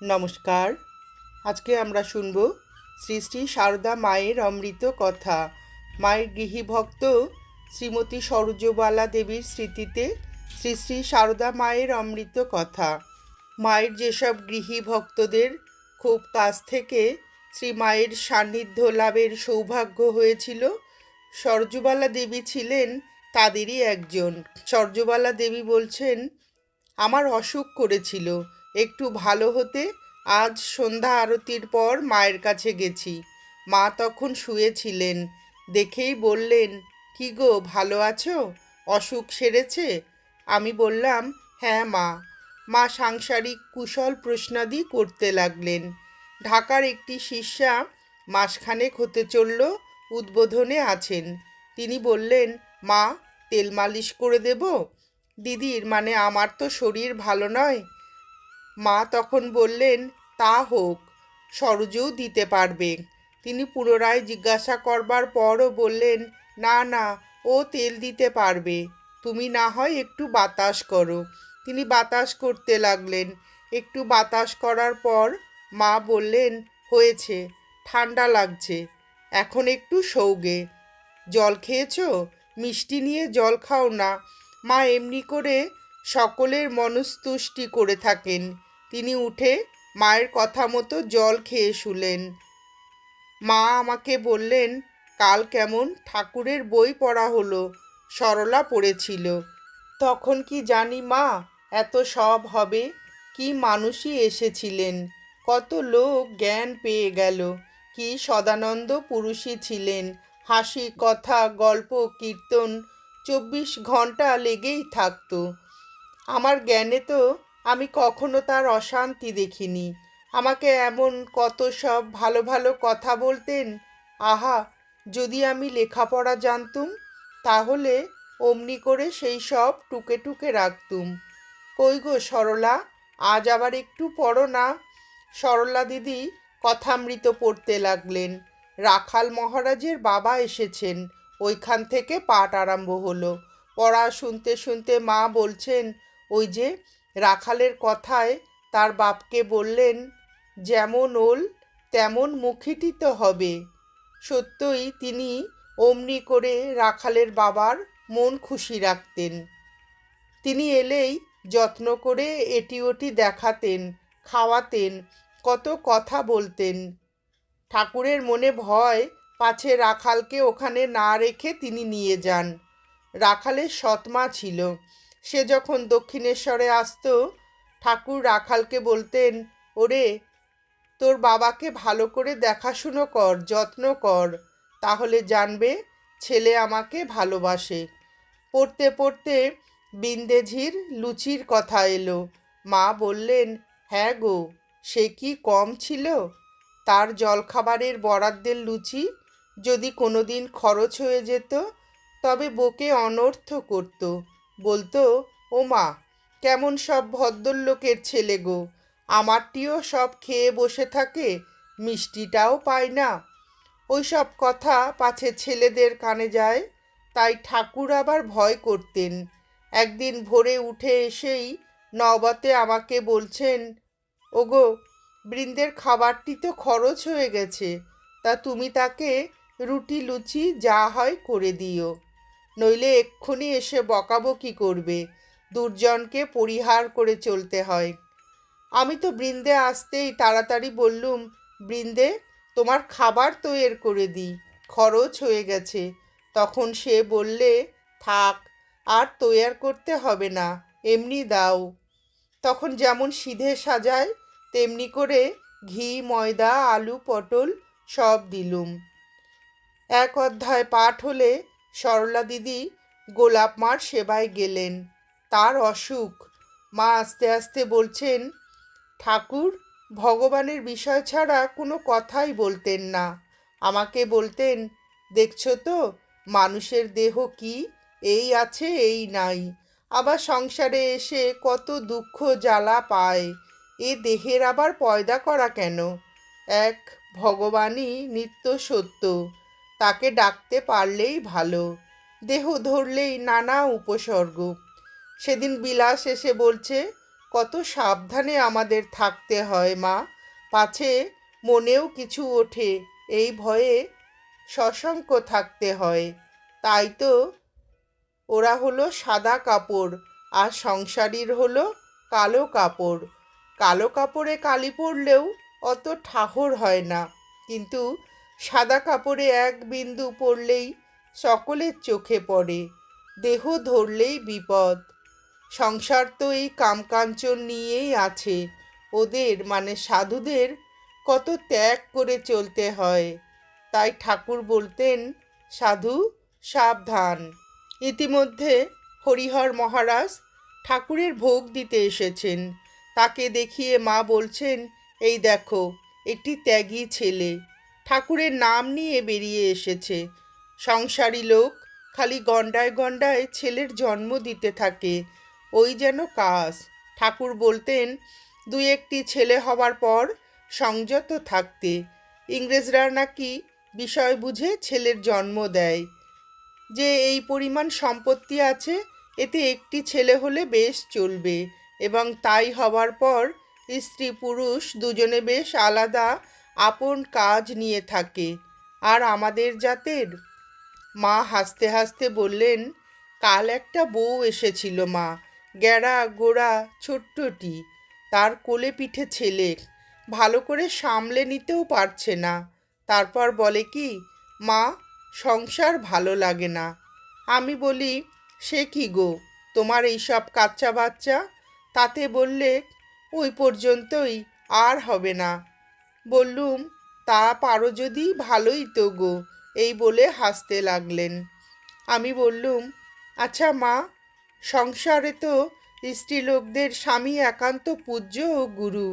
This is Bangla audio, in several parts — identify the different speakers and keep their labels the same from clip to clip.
Speaker 1: নমস্কার। আজকে আমরা শুনব শ্রী শ্রী সারদা মায়ের অমৃত কথা। মায়ের গৃহী ভক্ত শ্রীমতী সরোজবালা দেবীর স্মৃতিতে শ্রী শ্রী সারদা মায়ের অমৃত কথা। মায়ের যেসব গৃহী ভক্তদের খুব কাছ থেকে শ্রী মায়ের সান্নিধ্য লাভের সৌভাগ্য হয়েছিল, সরজুবালা দেবী ছিলেন তাদেরই একজন। সরজুবালা দেবী বলছেন, আমার অসুখ করেছিল একটু ভালো হতে আজ সন্ধ্যা আরতির পর মায়ের কাছে গেছি। মা তখন শুয়েছিলেন, দেখেই বললেন, কি গো, ভালো আছো? অসুখ সেরেছে? আমি বললাম হ্যাঁ মা। মা সাংসারিক কুশল প্রশ্নাদি করতে লাগলেন। ঢাকার একটি শিষ্যা মাসখানেক হতে চলল, উদ্বোধনে আছেন। তিনি বললেন, মা, তেল মালিশ করে দেব? দিদির মানে আমার তো শরীর ভালো নয় মা তখন বললেন, তা হোক, সরোজও দিতে পারবে। তিনি পুনরায় জিজ্ঞাসা করবার পরও বললেন, না না, ও তেল দিতে পারবে। তুমি না হয় একটু বাতাস করো। তিনি বাতাস করতে লাগলেন। একটু বাতাস করার পর মা বললেন, হয়েছে ঠান্ডা লাগছে, এখন একটু সৌগে জল খেয়েছো? মিষ্টি নিয়ে জল খাও না। মা এমনি করে সকলের মনস্তুষ্টি করে থাকেন। তিনি উঠে মায়ের কথা মতো জল খেয়ে শুলেন। মা আমাকে বললেন, কাল কেমন ঠাকুরের বই পড়া হলো, সরলা পড়েছিল। তখন কি জানি মা, এত সব হবে, কি মানুষই এসেছিলেন, কত লোক জ্ঞান পেয়ে গেল, কি সদানন্দ পুরুষই ছিলেন, হাসি, কথা, গল্প, কীর্তন, চব্বিশ ঘণ্টা লেগেই থাকতো। আমার জ্ঞানে তো আমি কখনো তার অশান্তি দেখিনি। আমাকে এমন কত সব ভালো ভালো কথা বলতেন। আহা, যদি আমি লেখাপড়া জানতুম, তাহলে অমনি করে সেই সব টুকে টুকে রাখতুম। কই গো সরলা, আজ আবার একটু পড়ো না। সরলা দিদি কথামৃত পড়তে লাগলেন। রাখাল মহারাজের বাবা এসেছেন। ওইখান থেকে পাঠ আরম্ভ হলো। পড়া শুনতে শুনতে মা বলছেন, ওই যে রাখালের কথায় তার বাপকে বললেন, যেমন ওল, তেমন মুখিটি তো হবে সত্যই তিনি অমনি করে রাখালের বাবার মন খুশি রাখতেন। তিনি এলেই যত্ন করে এটি ওটি দেখাতেন, খাওয়াতেন, কত কথা বলতেন। ঠাকুরের মনে ভয় পাছে রাখালকে ওখানে না রেখে তিনি নিয়ে যান। রাখালের সৎমা ছিল। সে যখন দক্ষিণেশ্বরে আসতো, ঠাকুর রাখালকে বলতেন, ওরে, তোর বাবাকে ভালো করে দেখাশুনো কর, যত্ন কর, তাহলে জানবে ছেলে আমাকে ভালোবাসে। পড়তে পড়তে বিন্দেঝির লুচির কথা এলো। মা বললেন হ্যাঁ গো, সে কি কম ছিল? তার জলখাবারের বরাদ্দের লুচি যদি কোনো দিন খরচ হয়ে যেত, তবে বকে অনর্থ করত। বলতো ও মা কেমন সব ভদ্রলোকের ছেলে গো। আমারটিও সব খেয়ে বসে থাকে, মিষ্টিটাও পায় না। ওই সব কথা পাছে ছেলেদের কানে যায়, তাই ঠাকুর আবার ভয় করতেন। একদিন ভোরে উঠে এসেই নবাতে আমাকে বলছেন, ওগো, বৃন্দের খাবারটি তো খরচ হয়ে গেছে, তা তুমি তাকে রুটি, লুচি যা হয় করে দিও। নইলে এক্ষুনি এসে বকাবকি করবে? দুর্জনকে পরিহার করে চলতে হয়। আমি তো বৃন্দে আসতেই তাড়াতাড়ি বললুম, বৃন্দে, তোমার খাবার তৈরি করে দিই, খরচ হয়ে গেছে। তখন সে বললে, থাক, আর তৈয়ার করতে হবে না, এমনি দাও। তখন যেমন সিধে সাজায়, তেমনি করে ঘি, ময়দা, আলু, পটল সব দিলুম। এক অধ্যায় পাঠ হলে সরলা দিদি গোলাপ মার সেবায় গেলেন। তার অসুখ। মা আস্তে আস্তে বলছেন, ঠাকুর, ভগবানের বিষয় ছাড়া কোনো কথাই বলতেন না। আমাকে বলতেন, দেখছ তো, মানুষের দেহ কি? এই আছে, এই নাই। আবার সংসারে এসে কত দুঃখ জ্বালা পায়। এ দেহের আবার পয়দা করা কেন? এক, ভগবানই নিত্য সত্য। তাকে ডাকতে পারলেই ভালো। দেহ ধরলেই নানা উপসর্গ। সেদিন বিলাস এসে বলছে, কত সাবধানে আমাদের থাকতে হয় মা। পাছে মনেও কিছু ওঠে, এই ভয়ে সশঙ্ক থাকতে হয়। তাই তো ওরা হলো সাদা কাপড়, আর সংসারীর হলো কালো কাপড়। কালো কাপড়ে কালি পড়লেও অত ঠাহর হয় না। কিন্তু সাদা কাপড়ে এক বিন্দু পড়লেই সকলের চোখে পড়ে, দেহ ধরলেই বিপদ। সংসার তো এই কামকাঞ্চন নিয়েই আছে, ওদের মানে সাধুদের কত ত্যাগ করে চলতে হয়। তাই ঠাকুর বলতেন, সাধু, সাবধান। ইতিমধ্যে হরিহর মহারাজ ঠাকুরের ভোগ দিতে এসেছেন। তাকে দেখিয়ে মা বলছেন, এই দেখো, একটি ত্যাগী ছেলে। ঠাকুরের নাম নিয়ে বেরিয়ে এসেছে। সংসারী লোক খালি গন্ডায় গন্ডায় ছেলের জন্ম দিতে থাকে। ওই যেন কাজ। ঠাকুর বলতেন, দুই একটি ছেলে হবার পর সংযত থাকতে। ইংরেজরা নাকি বিষয় বুঝে ছেলের জন্ম দেয়। যে এই পরিমাণ সম্পত্তি আছে, এতে একটি ছেলে হলে বেশ চলবে। এবং তাই হবার পর স্ত্রী পুরুষ দুজনে বেশ আলাদা আপন কাজ নিয়ে থাকে। আর আমাদের জাতের? মা হাসতে হাসতে বললেন, কাল একটা বউ এসেছিল মা, গ্যাড়া গোড়া ছোট্টটি। তার কোলে পিঠে ছেলে, ভালো করে সামলে নিতেও পারছে না। তারপর বলে কি, মা, সংসার ভালো লাগে না। আমি বলি, সে কি গো, তোমার এইসব কাচ্চা বাচ্চা? তাতে বললে, ওই পর্যন্তই আর হবে না। বললুম, তা পারো যদি, ভালোই তো গো। এই বলে হাসতে লাগলেন। আমি বললুম আচ্ছা মা, সংসারে তো স্ত্রীলোকদের স্বামী একান্ত পূজ্য ও গুরু।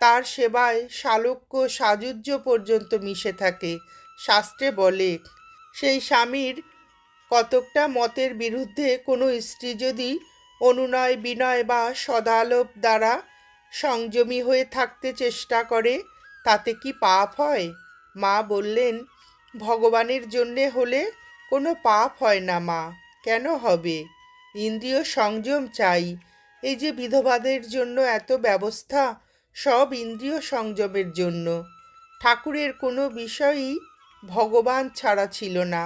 Speaker 1: তার সেবায় শালক্য সাজুজ্য পর্যন্ত মিশে থাকে। শাস্ত্রে বলে, সেই স্বামীর কতকটা মতের বিরুদ্ধে কোনো স্ত্রী যদি অনুনয় বিনয় বা সদালোপ দ্বারা সংযমী হয়ে থাকতে চেষ্টা করে তাতে কি পাপ হয়? মা বললেন, ভগবানের জন্যে হলে কোনো পাপ হয় না মা, কেন হবে? ইন্দ্রিয় সংযম চাই। এই যে বিধবাদের জন্য এত ব্যবস্থা, সব ইন্দ্রিয় সংযমের জন্য। ঠাকুরের কোনো বিষয়ই ভগবান ছাড়া ছিল না।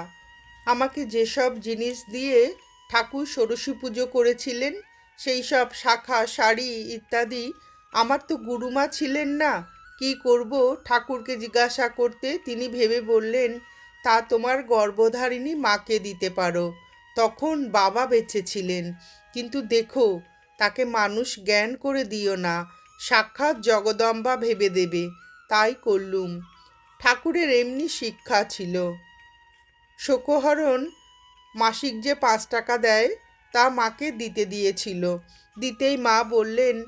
Speaker 1: আমাকে যেসব জিনিস দিয়ে ঠাকুর ষোড়শী পুজো করেছিলেন, সেই সব শাখা, শাড়ি ইত্যাদি, আমার তো গুরুমা ছিলেন না। কি করব? ঠাকুরকে জিজ্ঞাসা করতে তিনি ভেবে বললেন, তা তোমার গর্ভধারিণী মাকে দিতে পারো। তখন বাবা বেঁচে ছিলেন। কিন্তু দেখো, তাকে মানুষ জ্ঞান করে দিও না, সাক্ষাৎ জগদম্বা ভেবে দেবে। তাই করলুম। ঠাকুরের এমনি শিক্ষা ছিল। শোকহরণ মাসিক যে পাঁচ টাকা দেয়, তা মাকে দিতে দিয়েছিল। দিতেই মা বললেন,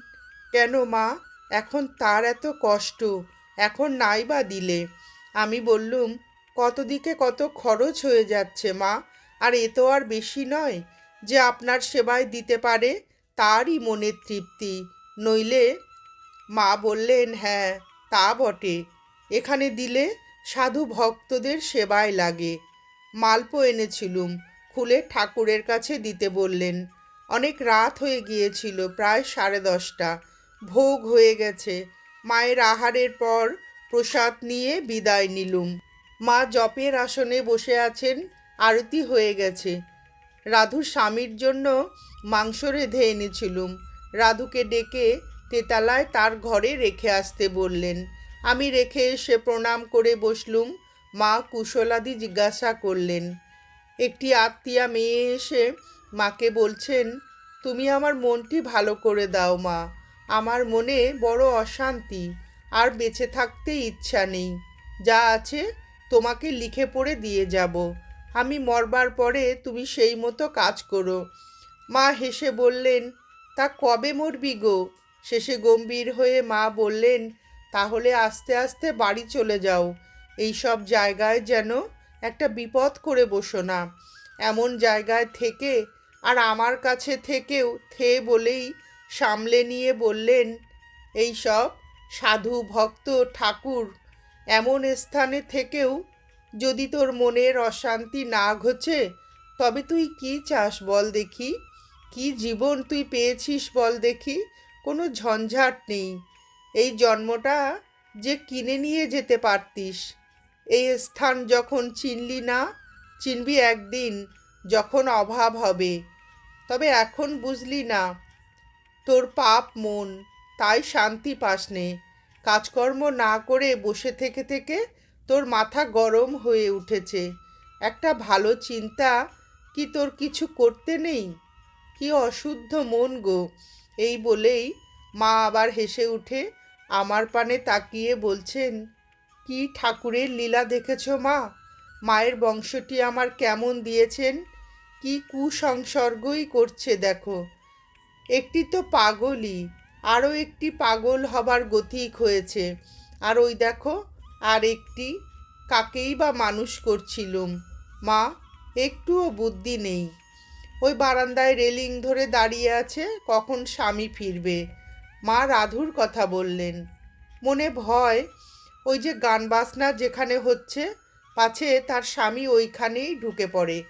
Speaker 1: কেন মা? এখন তার এত কষ্ট, এখন নাই বা দিলে। আমি বললুম কত দিকে কত খরচ হয়ে যাচ্ছে মা, আর এ তো আর বেশি নয় যে আপনার সেবায় দিতে পারে, তারই মনের তৃপ্তি। নইলে মা বললেন হ্যাঁ তা বটে। এখানে দিলে সাধু ভক্তদের সেবায় লাগে। মালপো এনেছিলুম, খুলে ঠাকুরের কাছে দিতে বললেন। অনেক রাত হয়ে গিয়েছিল, প্রায় সাড়ে দশটা। ভোগ হয়ে গেছে। মায়ের আহারের পর প্রসাদ নিয়ে বিদায় নিলুম। মা জপের আসনে বসে আছেন, আরতি হয়ে গেছে। রাধুর স্বামীর জন্য মাংস রেঁধে এনেছিলুম। রাধুকে ডেকে তেতালায় তার ঘরে রেখে আসতে বললেন, আমি রেখে এসে প্রণাম করে বসলুম। মা কুশলাদি জিজ্ঞাসা করলেন, একটি আত্মীয়া মেয়ে এসে মাকে বলছেন, তুমি আমার মনটি ভালো করে দাও মা। আমার মনে বড় অশান্তি, আর বেঁচে থাকতে ইচ্ছা নেই। যা আছে তোমাকে লিখে পড়ে দিয়ে যাব। আমি মরবার পরে তুমি সেই মতো কাজ করো। মা হেসে বললেন, তা কবে মরবি গো? শেষে গম্ভীর হয়ে মা বললেন, তাহলে আস্তে আস্তে বাড়ি চলে যাও। এই সব জায়গায় যেন একটা বিপদ করে বসো না। এমন জায়গায় থেকে, আর আমার কাছে থেকেও থে বলেই সামলে নিয়ে বললেন, এই সব সাধু ভক্ত ঠাকুর এমন স্থানে থেকেও যদি তোর মনের অশান্তি না ঘোচে, তবে তুই কি চাস বল দেখি? কি জীবন তুই পেয়েছিস বল দেখি? কোনো ঝঞ্ঝাট নেই। এই জন্মটা যে কিনে নিয়ে যেতে পারতিস। এই স্থান যখন চিনলি না, চিনবি একদিন যখন অভাব হবে। তবে এখন বুঝলি না তোর পাপ মন, তাই শান্তি পাস নে। কাজকর্ম না করে বসে থেকে থেকে তোর মাথা গরম হয়ে উঠেছে। একটা ভালো চিন্তা কি তোর কিছু করতে নেই? কি অশুদ্ধ মন গো। এই বলেই মা আবার হেসে উঠে আমার পানে তাকিয়ে বলছেন, কি ঠাকুরের লীলা দেখেছ মা? মায়ের বংশটি আমার কেমন দিয়েছেন? কি কুসংসর্গই করছে দেখো। একটি তো পাগলই, আরও একটি পাগল হবার গতিক হয়েছে। আর ওই দেখো, আর একটি কাকেই বা মানুষ করছিলুম। মা, একটুও বুদ্ধি নেই। ওই বারান্দায় রেলিং ধরে দাঁড়িয়ে আছে, কখন স্বামী ফিরবে? মা রাধুর কথা বললেন। মনে ভয়, ওই যে গান বাজনা যেখানে হচ্ছে, পাছে তার স্বামী ওইখানেই ঢুকে পড়ে।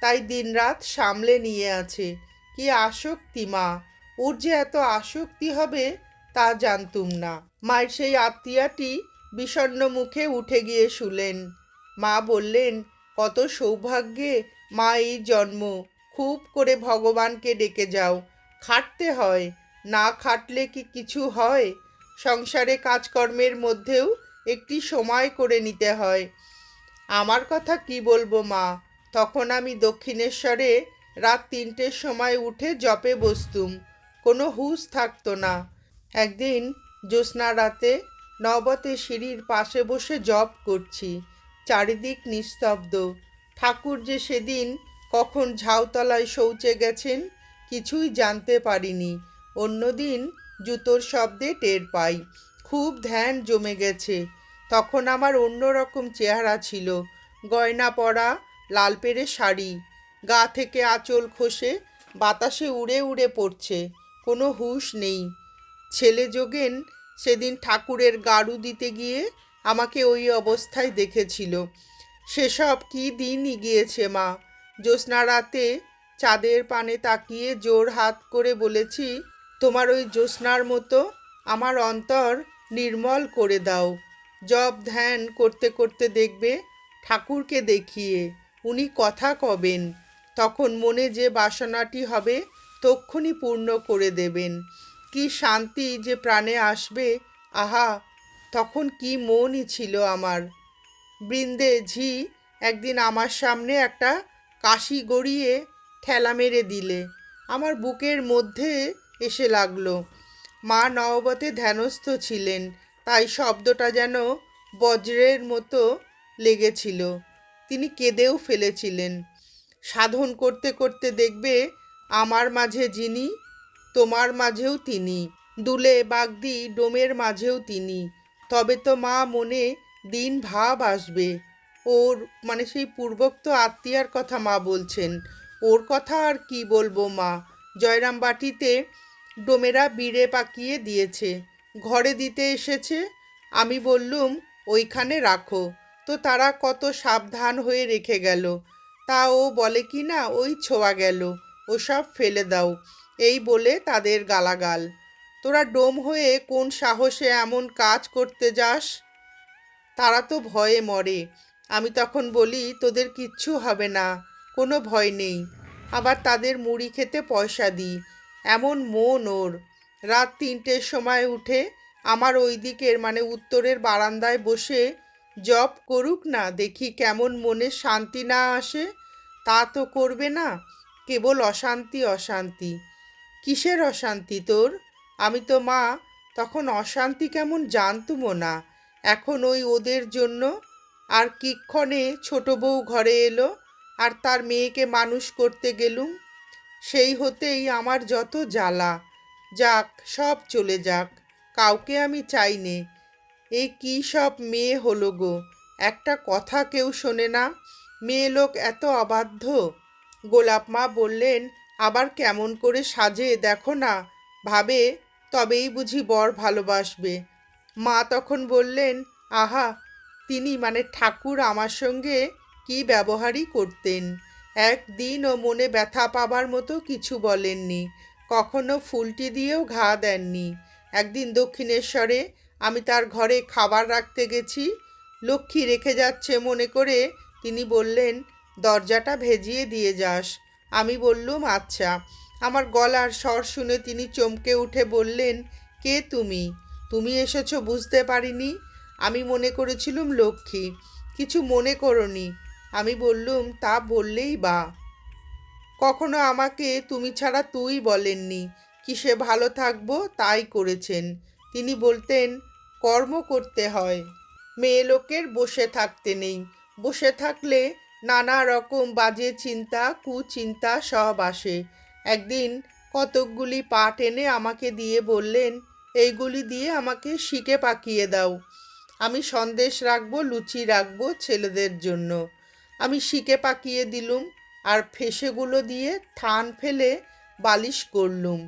Speaker 1: তাই দিনরাত সামলে নিয়ে আছে। কি আসক্তি, মা? ওর যে এত আসক্তি হবে তা জানতুম না। মায়ের সেই আত্মীয়াটি বিষণ্ণ মুখে উঠে গিয়ে শুলেন। মা বললেন, কত সৌভাগ্যে মা এই জন্ম। খুব করে ভগবানকে ডেকে যাও। খাটতে হয়। না খাটলে কি কিছু হয়? সংসারে কাজকর্মের মধ্যেও একটি সময় করে নিতে হয়। আমার কথা কি বলব, মা? তখন আমি দক্ষিণেশ্বরে রাত তিনটের সময় উঠে জপে বসতুম। কোনো হুঁশ থাকতো না। একদিন জ্যোৎস্না রাতে নবতে সিঁড়ির পাশে বসে জপ করছি। চারিদিক নিস্তব্ধ। ঠাকুর যে সেদিন কখন ঝাউতলায় শৌচে গেছেন, কিছুই জানতে পারিনি। অন্যদিন জুতোর শব্দে টের পাই। খুব ধ্যান জমে গেছে। তখন আমার অন্যরকম চেহারা ছিল। গয়না পরা, লাল পেরে শাড়ি গা থেকে আঁচল খসে, বাতাসে উড়ে উড়ে পড়ছে, কোনো হুঁশ নেই। ছেলে যোগেন সেদিন ঠাকুরের গাড়ু দিতে গিয়ে আমাকে ওই অবস্থায় দেখেছিল। সেসব কি দিনই গিয়েছে মা? জ্যোৎস্না রাতে চাঁদের পানে তাকিয়ে জোর হাত করে বলেছি, তোমার ওই জ্যোৎস্নার মতো আমার অন্তর নির্মল করে দাও। জব ধ্যান করতে করতে দেখবে ঠাকুরকে দেখিয়ে। উনি কথা কবেন। তখন মনে যে বাসনাটি হবে তক্ষুনি পূর্ণ করে দেবেন। কি শান্তি যে প্রাণে আসবে, আহা, তখন কি মনই ছিল আমার। বৃন্দে ঝি একদিন আমার সামনে একটা কাশি গড়িয়ে ঠেলা মেরে দিলে। আমার বুকের মধ্যে এসে লাগল। মা নববতে ধ্যানস্থ ছিলেন, তাই শব্দটা যেন বজ্রের মতো লেগেছিল। তিনি কেঁদেও ফেলেছিলেন। সাধন করতে করতে দেখবে আমার মাঝে যিনি, তোমার মাঝেও তিনি। দুলে বাগদি ডোমের মাঝেও তিনি। তবে তো মা মনে দিন ভাব আসবে। ওর মানে সেই পূর্বোক্ত আত্মীয়ার কথা মা বলছেন। ওর কথা আর কি বলব মা? জয়রাম বাটিতে ডোমেরা বিড়ে পাকিয়ে দিয়েছে। ঘরে দিতে এসেছে? আমি বললুম, ওইখানে রাখো। তো তারা কত সাবধান হয়ে রেখে গেল। তা ও বলে কি না, ওই ছোঁয়া গেল, ওসব ফেলে দাও। এই বলে তাদের গালাগাল। তোরা ডোম হয়ে কোন সাহসে এমন কাজ করতে যাস? তারা তো ভয়ে মরে। আমি তখন বলি, তোদের কিচ্ছু হবে না, কোনো ভয় নেই। আবার তাদের মুড়ি খেতে পয়সা দিই, এমন মন ওর। রাত তিনটের সময় উঠে আমার ওই দিকের মানে উত্তরের বারান্দায় বসে জপ করুক না, দেখি কেমন মনে শান্তি না আসে। তা তো করবে না, কেবল অশান্তি অশান্তি। কিসের অশান্তি তোর? আমি তো মা, তখন অশান্তি কেমন জানতুমও না। এখন ওই ওদের জন্য। আর কিক্ষণে ছোট বউ ঘরে এলো, আর তার মেয়েকে মানুষ করতে গেলুম। সেই হতেই আমার যত জ্বালা। যাক, সব চলে যাক। কাউকে আমি চাই এই কী সব মেয়ে হলো গো? একটা কথা কেউ শোনে না। মেয়ে লোক এত অবাধ্য। গোলাপ মা বললেন, আবার কেমন করে সাজে, দেখো না। ভাবে, তবেই বুঝি বর ভালোবাসবে। মা তখন বললেন, আহা, তিনি মানে ঠাকুর আমার সঙ্গে কি ব্যবহারই করতেন। একদিনও মনে ব্যথা পাবার মতো কিছু বলেননি। কখনো ফুলটি দিয়েও ঘা দেননি। একদিন দক্ষিণেশ্বরে আমি তার ঘরে খাবার রাখতে গেছি। লক্ষ্মী রেখে যাচ্ছে মনে করে। তিনি বললেন, দরজাটা ভেজিয়ে দিয়ে যাস। আমি বললুম আচ্ছা। আমার গলার স্বর শুনে তিনি চমকে উঠে বললেন, কে তুমি? তুমি এসেছ বুঝতে পারিনি? আমি মনে করেছিলুম, লক্ষ্মী, কিছু মনে করনি। আমি বললুম, তা বললেই বা। কখনো আমাকে তুমি ছাড়া তুই বলেননি। কিসে ভালো থাকব তাই করেছেন। তিনি বলতেন কর্ম করতে হয়। মেয়ে লোকের বসে থাকতে নেই। বসে থাকলে নানা রকম বাজে চিন্তা, কুচিন্তা সব আসে। একদিন কতকগুলি পাট এনে আমাকে দিয়ে বললেন, এইগুলি দিয়ে আমাকে শিকে পাকিয়ে দাও। আমি সন্দেশ রাখব, লুচি রাখব ছেলেদের জন্য। আমি শিকে পাকিয়ে দিলুম আর ফেসেগুলো দিয়ে থান ফেলে বালিশ করলুম।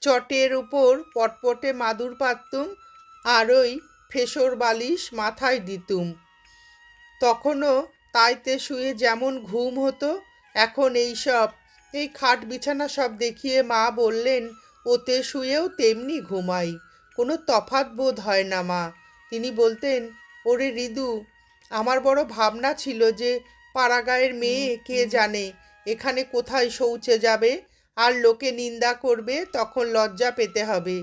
Speaker 1: চটের উপর পটপটে মাদুর পাততুম আর ওই ফেসর বালিশ মাথায় দিতুম। তখনও তাইতে শুয়ে যেমন ঘুম হতো, এখন এই সব, এই খাট বিছানা সব দেখিয়ে মা বললেন, ওতে শুয়েও তেমনি ঘুমাই, কোনো তফাত বোধ হয় না মা। তিনি বলতেন, ওরে রিদু, আমার বড় ভাবনা ছিল যে পাড়াগাঁয়ের মেয়ে কে জানে, এখানে কোথায় শৌচে যাবে, আর লোকে নিন্দা করবে তখন লজ্জা পেতে হবে।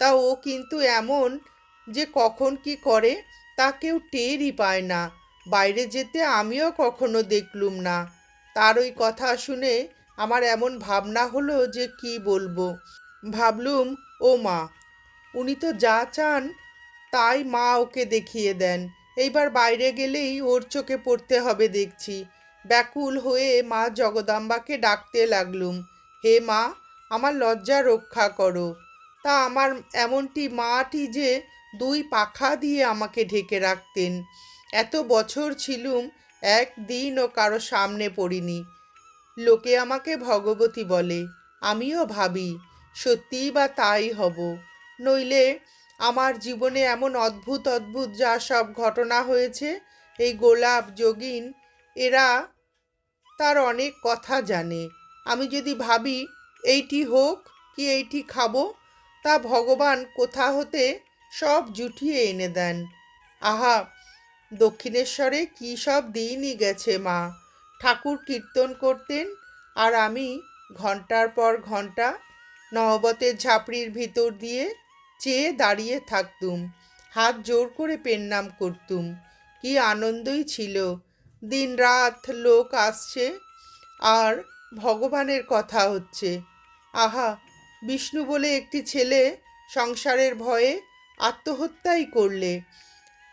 Speaker 1: তা ও কিন্তু এমন যে কখন কি করে, তা কেউ টেরই পায় না। বাইরে যেতে আমিও কখনো দেখলুম না। তার ওই কথা শুনে আমার এমন ভাবনা হলো যে কি বলব। ভাবলুম, ও মা, উনি তো যা চান, তাই মা ওকে দেখিয়ে দেন। এইবার বাইরে গেলেই ওর চোখে পড়তে হবে দেখছি। ব্যাকুল হয়ে মা জগদাম্বাকে ডাকতে লাগলুম। হে মা, আমার লজ্জা রক্ষা করো। তা আমার এমনটি মাটি যে দুই পাখা দিয়ে আমাকে ঢেকে রাখতেন। এত বছর ছিলুম, একদিনও কারও সামনে পড়িনি। লোকে আমাকে ভগবতী বলে, আমিও ভাবি, সত্যিই বা তাই হব। নইলে আমার জীবনে এমন অদ্ভুত অদ্ভুত যা সব ঘটনা হয়েছে, এই গোলাপ, যোগিন, এরা তার অনেক কথা জানে। আমি যদি ভাবি, এইটি হোক কি এইটি খাব? তা ভগবান কোথা হতে সব জুটিয়ে এনে দেন। আহা, দক্ষিণেশ্বরে কী সব দিনই গেছে মা। ঠাকুর কীর্তন করতেন আর আমি ঘণ্টার পর ঘণ্টা নহবতের ঝাপড়ির ভিতর দিয়ে চেয়ে দাঁড়িয়ে থাকতুম, হাত জোর করে পেন্নাম করতুম। কি আনন্দই ছিল দিন রাত লোক আসছে আর ভগবানের কথা হচ্ছে। আহা, বিষ্ণু বলে একটি ছেলে সংসারের ভয়ে আত্মহত্যাই করলে।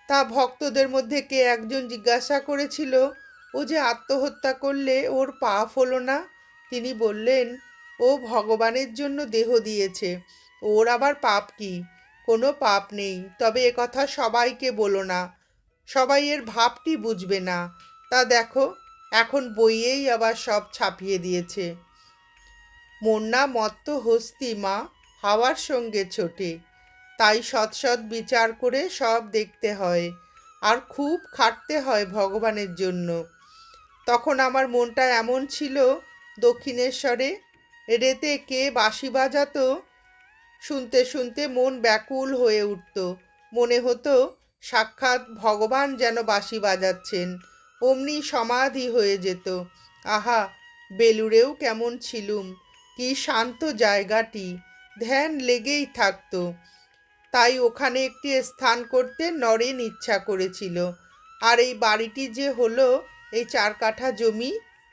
Speaker 1: তা ভক্তদের মধ্যে কে একজন জিজ্ঞাসা করেছিল, ও যে আত্মহত্যা করলে ওর পাপ হলো না? তিনি বললেন, ও ভগবানের জন্য দেহ দিয়েছে, ওর আবার পাপ কি? কোনো পাপ নেই, তবে এ কথা সবাইকে বলো না। সবাই এর ভাবটি বুঝবে না। তা দেখো, এখন বইয়েই আবার সব ছাপিয়ে দিয়েছে। মন্না মত্ত হস্তি মা, হাওয়ার সঙ্গে ছোটে। তাই সৎ সৎ বিচার করে সব দেখতে হয় আর খুব খাটতে হয় ভগবানের জন্য। তখন আমার মনটা এমন ছিল, দক্ষিণেশ্বরে রেতে কে বাঁশি বাজাতো, শুনতে শুনতে মন ব্যাকুল হয়ে উঠত। মনে হতো, সাক্ষাৎ ভগবান যেন বাঁশি বাজাচ্ছেন, অমনি সমাধি হয়ে যেত। আহা, বেলুড়েও কেমন ছিলুম, কি শান্ত জায়গাটি, ধ্যান লেগেই থাকতো। তাই ওখানে একটি স্থান করতে নরেন ইচ্ছা করেছিল। আর এই বাড়িটি যে হলো, এই চার কাঠা জমি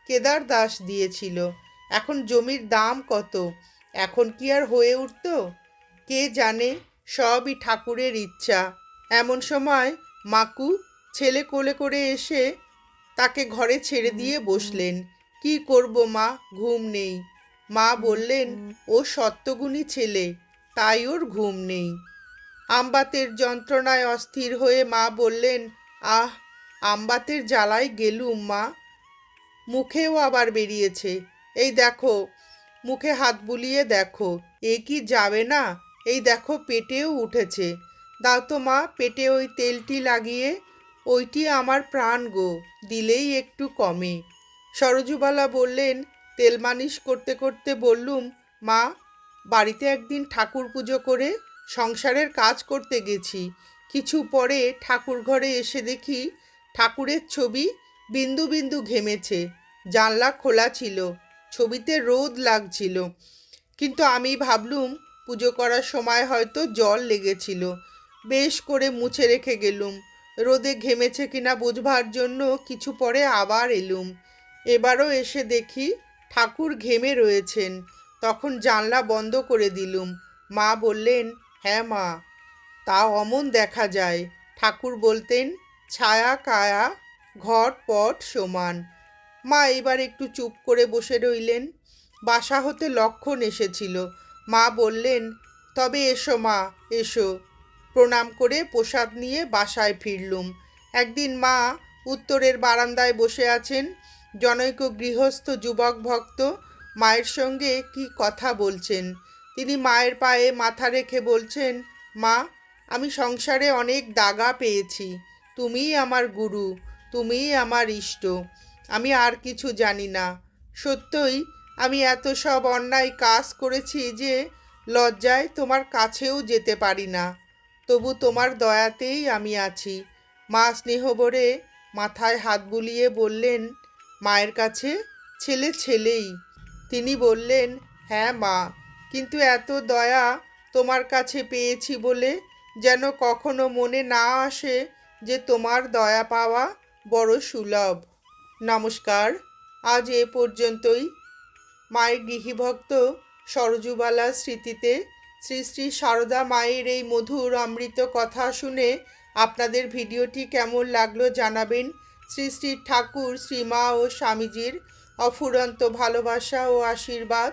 Speaker 1: কেদার দাস দিয়েছিল। এখন জমির দাম কত? এখন কি আর হয়ে উঠত? কে জানে? সবই ঠাকুরের ইচ্ছা। এমন সময় মাকু ছেলে কোলে করে এসে তাকে ঘরে ছেড়ে দিয়ে বসলেন। কি করব মা? ঘুম নেই। মা বললেন, ও সত্যগুণী ছেলে, তাই ওর ঘুম নেই। আমবাতের যন্ত্রণায় অস্থির হয়ে মা বললেন, আহ, আমবাতের জ্বালায় গেলুম, মা। মুখেও আবার বেরিয়েছে। এই দেখো, মুখে হাত বুলিয়ে দেখো। এ কি যাবে না? এই দেখো, পেটেও উঠেছে। দাও তো, মা, পেটে ওই তেলটি লাগিয়ে। ওইটি আমার প্রাণ গো, দিলেই একটু কমে। সরজুবালা বললেন, তেল মালিশ করতে করতে বললুম, মা, বাড়িতে একদিন ঠাকুর পুজো করে সংসারের কাজ করতে গেছি। কিছু পরে ঠাকুর ঘরে এসে দেখি ঠাকুরের ছবি বিন্দু বিন্দু ঘেমেছে। জানলা খোলা ছিল, ছবিতে রোদ লাগছিল। কিন্তু আমি ভাবলুম পুজো করার সময় হয়তো জল লেগেছিল। বেশ করে মুছে রেখে গেলুম। রোদে ঘেমেছে কিনা বুঝবার জন্য কিছু পরে আবার এলুম। এবারও এসে দেখি ঠাকুর ঘেমে রয়েছেন। তখন জানলা বন্ধ করে দিলুম। মা বললেন হ্যাঁ মা তা অমন দেখা যায়। ঠাকুর বলতেন, ছায়া কায়া, ঘট পট সমান। মা এবার একটু চুপ করে বসে রইলেন। বাসা হতে লক্ষণ এসেছিল। মা বললেন, তবে এসো মা, এসো। প্রণাম করে প্রসাদ নিয়ে বাসায় ফিরলুম। একদিন মা উত্তরের বারান্দায় বসে আছেন। জনৈক গৃহস্থ যুবক ভক্ত মায়ের সঙ্গে কি কথা বলছেন? তিনি মায়ের পায়ে মাথা রেখে বলছেন, মা, আমি সংসারে অনেক দাগা পেয়েছি। তুমিই আমার গুরু, তুমিই আমার ইষ্ট। আমি আর কিছু জানি না। সত্যই, আমি এত সব অন্যায় কাজ করেছি যে লজ্জায় তোমার কাছেও যেতে পারি না। তবু তোমার দয়াতেই আমি আছি। মা স্নেহভরে মাথায় হাত বুলিয়ে বললেন, মায়ের কাছে ছেলে ছেলেই। তিনি বললেন হ্যাঁ মা কিন্তু এত দয়া তোমার কাছে পেয়েছি বলে যেন কখনো মনে না আসে যে তোমার দয়া পাওয়া বড় সুলভ। নমস্কার। আজ এ পর্যন্তই। মায়ের গৃহীভক্ত সরজুবালার স্মৃতিতে শ্রী শ্রী সারদা মায়ের এই মধুর অমৃত কথা শুনে আপনাদের ভিডিওটি কেমন লাগল জানাবেন শ্রী শ্রী ঠাকুর, শ্রীমা ও স্বামীজির অফুরন্ত ভালোবাসা ও আশীর্বাদ।